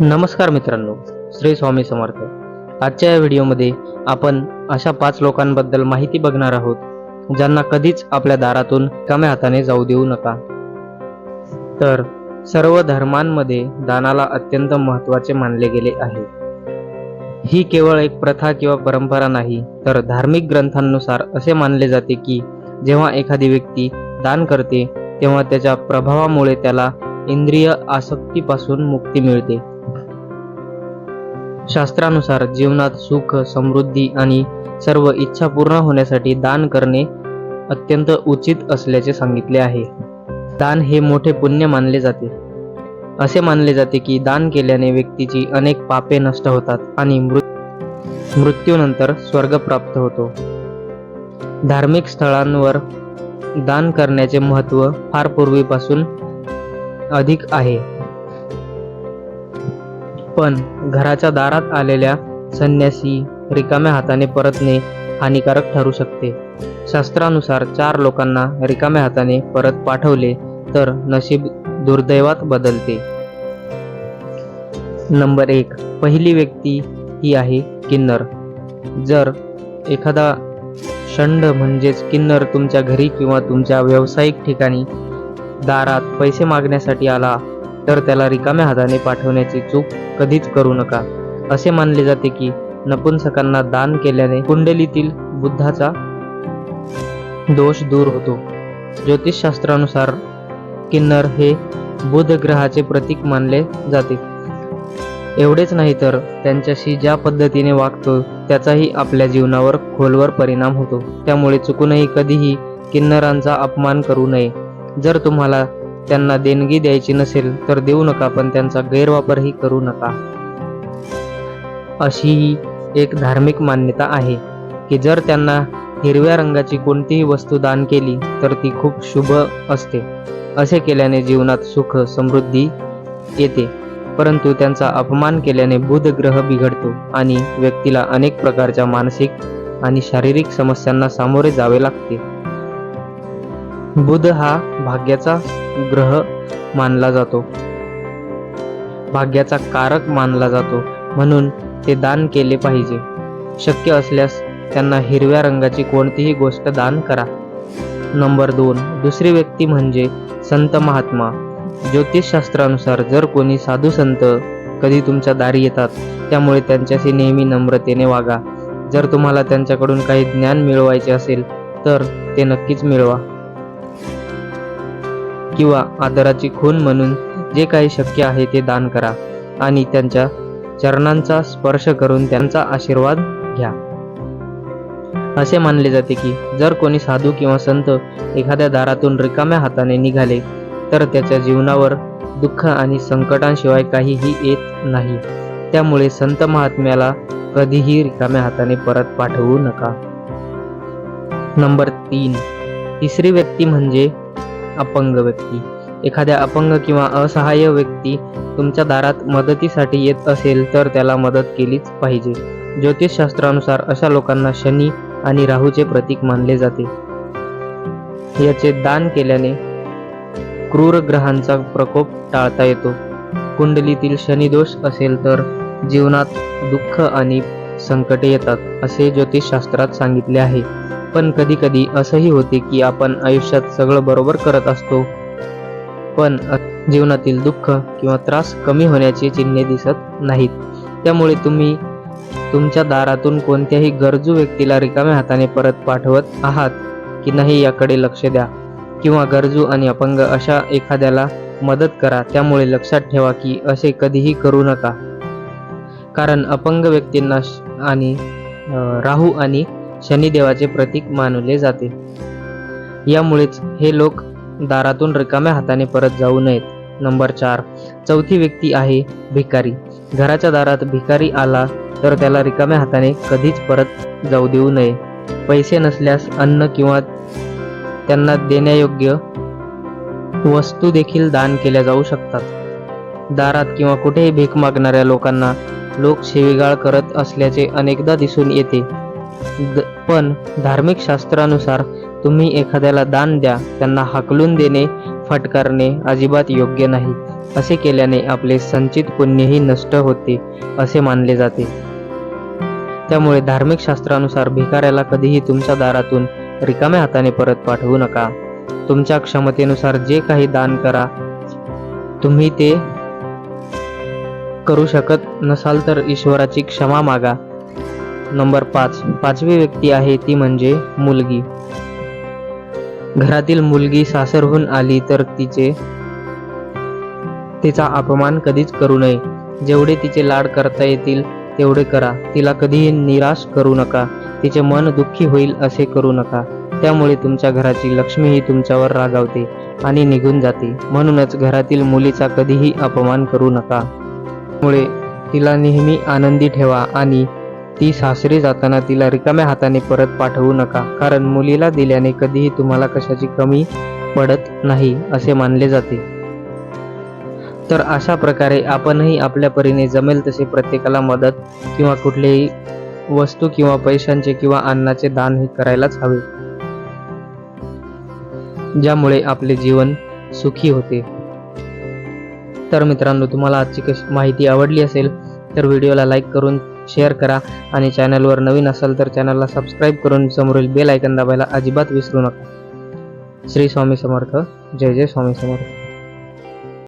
नमस्कार मित्रांनो श्री स्वामी समर्थ. आजच्या या व्हिडिओमध्ये आपण अशा पाच लोकांबद्दल माहिती बघणार आहोत ज्यांना कधीच आपल्या दारातून कम्या हाताने जाऊ देऊ नका. तर सर्व धर्मांमध्ये दानाला अत्यंत महत्त्वाचे मानले गेले आहे. ही केवळ एक प्रथा किंवा परंपरा नाही तर धार्मिक ग्रंथांनुसार असे मानले जाते की जेव्हा एखादी व्यक्ती दान करते तेव्हा त्याच्या प्रभावामुळे त्याला इंद्रिय आसक्तीपासून मुक्ती मिळते. शास्त्रानुसार जीवनात सुख समृद्धी आणि सर्व इच्छा पूर्ण होण्यासाठी दान करणे अत्यंत उचित असल्याचे सांगितले आहे. दान हे मोठे पुण्य मानले जाते. असे मानले जाते की दान केल्याने व्यक्तीची अनेक पापे नष्ट होतात आणि मृ- मृत्यूनंतर स्वर्ग प्राप्त होतो. धार्मिक स्थळांवर दान करण्याचे महत्त्व फार पूर्वीपासून अधिक आहे. पण घराच्या दारात आलेल्या संन्यासी रिकाम्या हाताने परतणे हानिकारक ठरू शकते. शास्त्रानुसार चार लोकांना रिकाम्या हाताने परत पाठवले तर नशीब दुर्दैवात बदलते. नंबर एक. पहिली व्यक्ती ही आहे किन्नर. जर एखादा षंड म्हणजेच किन्नर तुमच्या घरी किंवा तुमच्या व्यावसायिक ठिकाणी दारात पैसे मागण्यासाठी आला तर त्याला रिकाम्या हाताने पाठवण्याची चूक कधीच करू नका. असे मानले जाते की नपुंसकांना दान केल्याने कुंडलीतील बुद्धाचा दोष दूर होतो. ज्योतिषशास्त्रानुसार किन्नर हे बुध ग्रहाचे प्रतीक मानले जाते. एवढेच नाही तर त्यांच्याशी ज्या पद्धतीने वागतो त्याचाही आपल्या जीवनावर खोलवर परिणाम होतो. त्यामुळे चुकूनही कधीही किन्नरांचा अपमान करू नये. जर तुम्हाला त्यांना देणगी द्यायची नसेल तर देऊ नका पण त्यांचा गैरवापरही करू नका. अशी ही एक धार्मिक मान्यता आहे की जर त्यांना हिरव्या रंगाची कोणतीही वस्तू दान केली तर ती खूप शुभ असते. असे केल्याने जीवनात सुख समृद्धी येते परंतु त्यांचा अपमान केल्याने बुध ग्रह बिघडतो आणि व्यक्तीला अनेक प्रकारच्या मानसिक आणि शारीरिक समस्यांना सामोरे जावे लागते. बुध हा भाग्याचा ग्रह मानला जातो. भाग्याचा कारक मानला जातो म्हणून ते दान केले पाहिजे. शक्य असल्यास त्यांना हिरव्या रंगाची कोणतीही गोष्ट दान करा. नंबर दोन. दुसरी व्यक्ती म्हणजे संत महात्मा. ज्योतिषशास्त्रानुसार जर कोणी साधू संत कधी तुमच्या दारी येतात त्यामुळे त्यांच्याशी नेहमी नम्रतेने वागा. जर तुम्हाला त्यांच्याकडून काही ज्ञान मिळवायचे असेल तर ते नक्कीच मिळवा. किंवा आदराची खून म्हणून जे काही शक्य आहे ते दान करा आणि त्यांच्या चरणांचा स्पर्श करून त्यांचा आशीर्वाद घ्या. असे मानले जाते की जर कोणी साधू किंवा संत एखाद्या दारातून रिकाम्या हाताने निघाले तर त्याच्या जीवनावर दुःख आणि संकटांशिवाय काहीही येत नाही. त्यामुळे संत महात्म्याला कधीही रिकाम्या हाताने परत पाठवू नका. नंबर तीन. तिसरी व्यक्ती म्हणजे अपंग व्यक्ती. एखाद्या अपंग किंवा असहाय्य व्यक्ती तुमच्या दारात मदतीसाठी येत असेल तर त्याला मदत केलीच पाहिजे. ज्योतिषशास्त्रानुसार अशा लोकांना शनी आणि राहूचे प्रतीक मानले जाते. याचे दान केल्याने क्रूर ग्रहांचा प्रकोप टाळता येतो. कुंडलीतील शनिदोष असेल तर जीवनात दुःख आणि संकटे येतात असे ज्योतिषशास्त्रात सांगितले आहे. पण कधी कधी असंही होते की आपण आयुष्यात सगळं बरोबर करत असतो. पण जीवनातील दुःख किंवा त्रास कमी होण्याची चिन्हे दिसत नाहीत. त्यामुळे तुम्ही तुमच्या दारातून कोणत्याही गरजू व्यक्तीला रिकाम्या हाताने परत पाठवत आहात की नाही याकडे लक्ष द्या. किंवा गरजू आणि अपंग अशा एखाद्याला मदत करा त्यामुळे लक्षात ठेवा की असे कधीही करू नका. कारण अपंग व्यक्तींना आणि राहू आणि शनिदेवाचे प्रतीक मानले जाते. यामुळेच हे लोक दारातून रिकाम्या हाताने परत जाऊ नयेत. नंबर चार चौथी व्यक्ती आहे भिकारी. घराच्या दारात भिकारी आला तर त्याला रिकाम्या हाताने कधीच परत जाऊ देऊ नये. पैसे नसल्यास अन्न किंवा त्यांना देण्यायोग्य वस्तू देखील दान केल्या जाऊ शकतात. दारात किंवा कुठेही भीक मागणाऱ्या लोकांना लोक शिवीगाळ करत असल्याचे अनेकदा दिसून येते. पण धार्मिक शास्त्रानुसार तुम्ही एखाद्याला दान द्या त्यांना हाकलून देणे फटकारणे अजिबात योग्य नाही. असे केल्याने आपले संचित पुण्यही नष्ट होते असे मानले जाते. त्यामुळे धार्मिक शास्त्रानुसार भिकाऱ्याला कधीही तुमच्या दारातून रिकाम्या हाताने परत पाठवू नका. तुमच्या क्षमतेनुसार जे काही दान करा तुम्ही ते करू शकत नसाल तर ईश्वराची क्षमा मागा. नंबर पाच. पाचवी व्यक्ती आहे ती म्हणजे मुलगी. घरातील मुलगी सासरहून आली तर तिचे तिचा अपमान कधीच करू नये. जेवढे तिचे लाड करता येतील तेवढे करा. तिला कधीही निराश करू नका. तिचे मन दुःखी होईल असे करू नका. त्यामुळे तुमच्या घराची लक्ष्मीही तुमच्यावर रागावते आणि निघून जाते. म्हणूनच घरातील मुलीचा कधीही अपमान करू नका. मुळे तिला नेहमी आनंदी ठेवा आणि ती सासरी जाताना तिला रिकाम्या हाताने परत पाठवू नका कारण मुलीला दिल्याने कधीही तुम्हाला कशाची कमी पडत नाही असे मानले जाते. तर अशा प्रकारे आपणही आपल्या परीने जमेल तसे प्रत्येकाला मदत किंवा कुठलेही वस्तू किंवा पैशांचे किंवा अन्नाचे दान हे करायलाच हवे. ज्यामुळे आपले जीवन सुखी होते. तर मित्रांनो तुम्हाला आजची कशी माहिती आवडली असेल तर व्हिडिओला लाईक करून शेअर करा. आणि चॅनलवर नवीन असाल तर चॅनलला सबस्क्राईब करून समोरील बेल ऐकन दाबायला अजिबात विसरू नका. श्री स्वामी समर्थ. जय जय स्वामी समर्थ.